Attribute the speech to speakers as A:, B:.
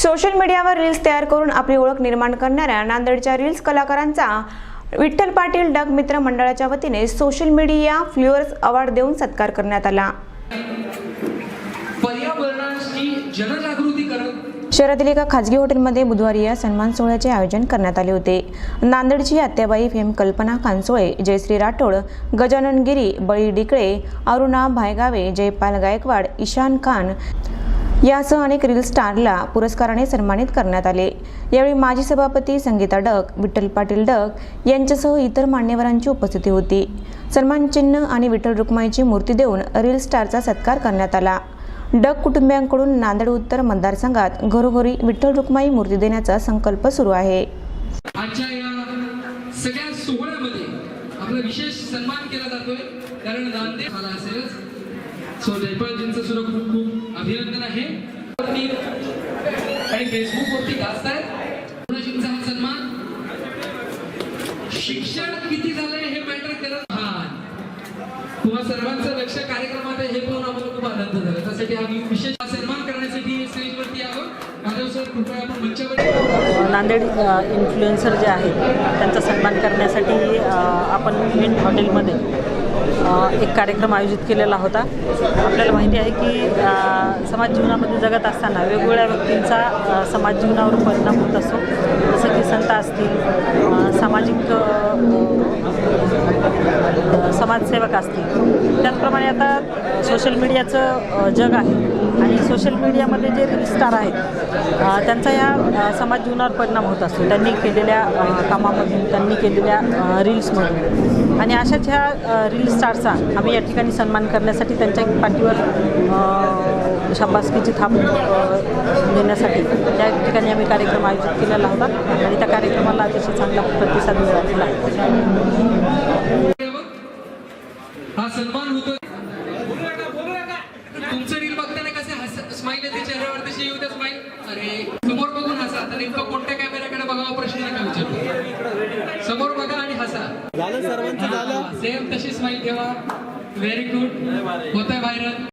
A: Social मीडियावर reels तयार करून आपली ओळख निर्माण करणाऱ्या नांदेडच्या रील्स कलाकारांचा विठ्ठल पाटील डग मित्र मंडळाच्या वतीने सोशल मीडिया फ्ल्युअर्स अवॉर्ड देऊन सत्कार करण्यात आला.
B: जनजागृती
A: शहरातील एका खाजगी हॉटेलमध्ये बुधवारी या सन्मान सोहळ्याचे आयोजन करण्यात आले होते. नांदेडची आत्याबाई फेम कल्पना कांसोळे जयश्री राठोड गजानन गिरी बळी डिकळे अरुणा भायगावे जयपाल गायकवाड ईशान खान यासह अनेक रील स्टारला पुरस्काराने सन्मानित करण्यात आले. यावेळी माजी सभापती संगीता डक विठ्ठल पाटील डक यांच्यासह इतर मान्यवरांची उपस्थिती होती. सन्मान चिन्ह आणि विठ्ठल रुक्माईची मूर्ती देऊन रील स्टारचा सत्कार करण्यात आला. डक कुटुंबियांकडून नांदेड उत्तर मतदारसंघात घरोघरी विठ्ठल रुक्माई मूर्ती देण्याचा संकल्प सुरू आहे.
B: आजच्या या सगळ्या सोहळ्यामध्ये आपला विशेष सन्मान केला जातोय. कारण नांदेड झाला असेलच. सो जयपालजींचं सुद्धा खूप खूप अभिनंदन आहे. आणि फेसबुक वरती गाजत हा सन्मान. शिक्षण किती झालंय हे मॅटर करत हा तुम्हा सर्वांचं लक्ष कार्यक्रमात आहे हे पाहून आम्हाला खूप आनंद झाला. त्यासाठी आम्ही विशेष सन्मान करण्यासाठी स्टेजवरती यावं माधव सर कृपया आपण मंचावर
C: नांदेड इन्फ्लुएन्सर जे आहेत त्यांचा सन्मान करण्यासाठी आपण मिंट हॉटेलमध्ये एक कार्यक्रम आयोजित केलेला होता. आपल्याला माहिती आहे की समाज जीवनामध्ये जगत असताना वेगवेगळ्या व्यक्तींचा समाज जीवनावर परिणाम होत असतो. जसं की संत असतील सामाजिक समाजसेवक असतील. आता सोशल मीडियाचं जग आहे. आणि सोशल मीडियामध्ये जे रील स्टार आहेत त्यांचा या समाज जीवनावर परिणाम होत असतो. त्यांनी केलेल्या कामामधून त्यांनी केलेल्या रील्समधून आणि अशाच ह्या रील स्टारचा आम्ही या ठिकाणी सन्मान करण्यासाठी त्यांच्या पाठीवर शाबासकीची थाप देण्यासाठी त्या ठिकाणी आम्ही कार्यक्रम आयोजित केलेला होता. आणि त्या कार्यक्रमाला अतिशय चांगला प्रतिसाद मिळालेला आहे.
B: हा सन्मान होतो तुमचं रील बघताना कसे हस स्माईल येते तशी येऊ द्या स्माईल अरे समोर बघून हसा. तर नेमकं कोणत्या कॅमेऱ्याकडे बघावा प्रश्न नका विचारू? समोर बघा आणि हसा.
D: झालं सर्वांचं झालं.
B: सेम तशी स्माईल ठेवा. व्हेरी गुड होतंय व्हायरल